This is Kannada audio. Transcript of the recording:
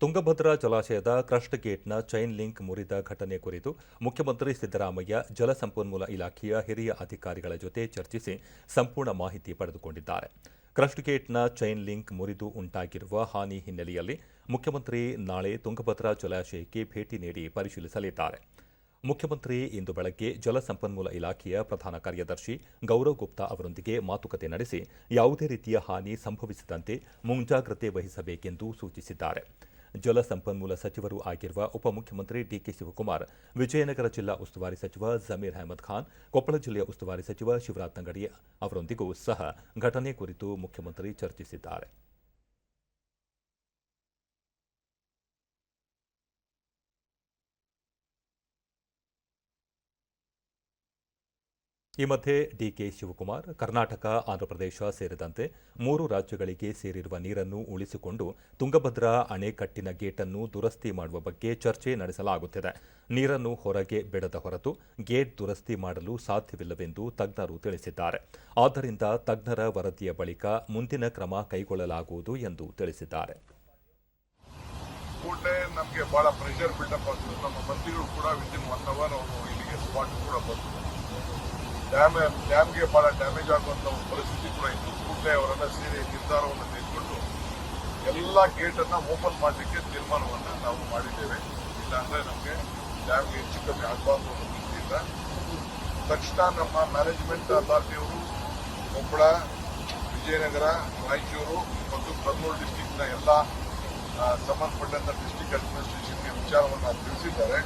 ತುಂಗಭದ್ರಾ ಜಲಾಶಯದ ಕ್ರಸ್ಟ್ ಗೇಟ್ನ ಚೈನ್ ಲಿಂಕ್ ಮುರಿದ ಘಟನೆ ಕುರಿತು ಮುಖ್ಯಮಂತ್ರಿ ಸಿದ್ದರಾಮಯ್ಯ ಜಲಸಂಪನ್ಮೂಲ ಇಲಾಖೆಯ ಹಿರಿಯ ಅಧಿಕಾರಿಗಳ ಜೊತೆ ಚರ್ಚಿಸಿ ಸಂಪೂರ್ಣ ಮಾಹಿತಿ ಪಡೆದುಕೊಂಡಿದ್ದಾರೆ. ಕ್ರಸ್ಟ್ ಗೇಟ್ನ ಚೈನ್ ಲಿಂಕ್ ಮುರಿದು ಉಂಟಾಗಿರುವ ಹಾನಿ ಹಿನ್ನೆಲೆಯಲ್ಲಿ ಮುಖ್ಯಮಂತ್ರಿ ನಾಳೆ ತುಂಗಭದ್ರಾ ಜಲಾಶಯಕ್ಕೆ ಭೇಟಿ ನೀಡಿ ಪರಿಶೀಲಿಸಲಿದ್ದಾರೆ. ಮುಖ್ಯಮಂತ್ರಿ ಇಂದು ಬೆಳಗ್ಗೆ ಜಲಸಂಪನ್ಮೂಲ ಇಲಾಖೆಯ ಪ್ರಧಾನ ಕಾರ್ಯದರ್ಶಿ ಗೌರವ್ ಗುಪ್ತಾ ಅವರೊಂದಿಗೆ ಮಾತುಕತೆ ನಡೆಸಿ ಯಾವುದೇ ರೀತಿಯ ಹಾನಿ ಸಂಭವಿಸದಂತೆ ಮುಂಜಾಗ್ರತೆ ವಹಿಸಬೇಕೆಂದು ಸೂಚಿಸಿದ್ದಾರೆ. ಜಲಸಂಪನ್ಮೂಲ ಸಚಿವರೂ ಆಗಿರುವ ಉಪಮುಖ್ಯಮಂತ್ರಿ ಡಿಕೆ ಶಿವಕುಮಾರ್ ವಿಜಯನಗರ ಜಿಲ್ಲಾ ಉಸ್ತುವಾರಿ ಸಚಿವ ಜಮೀರ್ ಅಹಮದ್ ಖಾನ್ ಕೊಪ್ಪಳ ಜಿಲ್ಲೆಯ ಉಸ್ತುವಾರಿ ಸಚಿವ ಶಿವರಾಜ್ ತಂಗಡಿ ಅವರೊಂದಿಗೂ ಸಹ ಘಟನೆ ಕುರಿತು ಮುಖ್ಯಮಂತ್ರಿ ಚರ್ಚಿಸಿದ್ದಾರೆ ಈ ಮಧ್ಯೆ ಡಿಕೆ ಶಿವಕುಮಾರ್, ಕರ್ನಾಟಕ, ಆಂಧ್ರಪ್ರದೇಶ ಸೇರಿದಂತೆ ಮೂರು ರಾಜ್ಯಗಳಿಗೆ ಸೇರಿರುವ ನೀರನ್ನು ಉಳಿಸಿಕೊಂಡು ತುಂಗಭದ್ರಾ ಅಣೆಕಟ್ಟಿನ ಗೇಟನ್ನು ದುರಸ್ತಿ ಮಾಡುವ ಬಗ್ಗೆ ಚರ್ಚೆ ನಡೆಸಲಾಗುತ್ತಿದೆ. ನೀರನ್ನು ಹೊರಗೆ ಬಿಡದ ಹೊರತು ಗೇಟ್ ದುರಸ್ತಿ ಮಾಡಲು ಸಾಧ್ಯವಿಲ್ಲವೆಂದು ತಜ್ಞರು ತಿಳಿಸಿದ್ದಾರೆ. ಆದ್ದರಿಂದ ತಜ್ಞರ ವರದಿಯ ಬಳಿಕ ಮುಂದಿನ ಕ್ರಮ ಕೈಗೊಳ್ಳಲಾಗುವುದು ಎಂದು ತಿಳಿಸಿದ್ದಾರೆ. ಪ್ರೆಷರ್ ಬಿಲ್ಡಪ್ ನಮ್ಮ ಕೂಡ ಸ್ಪಾಟ್ ಡ್ಯಾಮ್ ಡ್ಯಾಮ್ಗೆ ಬಹಳ ಡ್ಯಾಮೇಜ್ ಆಗುವಂಥ ಒಂದು ಪರಿಸ್ಥಿತಿ ಕೂಡ ಇತ್ತು. ಕೂಡಲೇ ಅವರೆಲ್ಲ ಸೇರಿ ನಿರ್ಧಾರವನ್ನು ತೆಗೆದುಕೊಂಡು ಎಲ್ಲ ಗೇಟನ್ನು ಓಪನ್ ಮಾಡಲಿಕ್ಕೆ ತೀರ್ಮಾನವನ್ನು ನಾವು ಮಾಡಿದ್ದೇವೆ. ಇಲ್ಲಾಂದ್ರೆ ನಮಗೆ ಡ್ಯಾಮ್ಗೆ ಹೆಚ್ಚು ಕಮ್ಮಿ ಆಗಬಾರ್ದು ಅನ್ನೋ ದೃಷ್ಟಿಯಿಂದ. ತಕ್ಷಣ ನಮ್ಮ ಮ್ಯಾನೇಜ್ಮೆಂಟ್ ಅಥಾರಿಟಿಯವರು ಕೊಪ್ಪಳ, ವಿಜಯನಗರ, ರಾಯಚೂರು ಮತ್ತು ಕರ್ನೂಲು ಡಿಸ್ಟಿಕ್ನ ಎಲ್ಲ ಸಂಬಂಧಪಟ್ಟಂಥ ಡಿಸ್ಟಿಕ್ ಅಡ್ಮಿನಿಸ್ಟ್ರೇಷನ್ಗೆ ವಿಚಾರವನ್ನು ತಿಳಿಸಿದ್ದಾರೆ.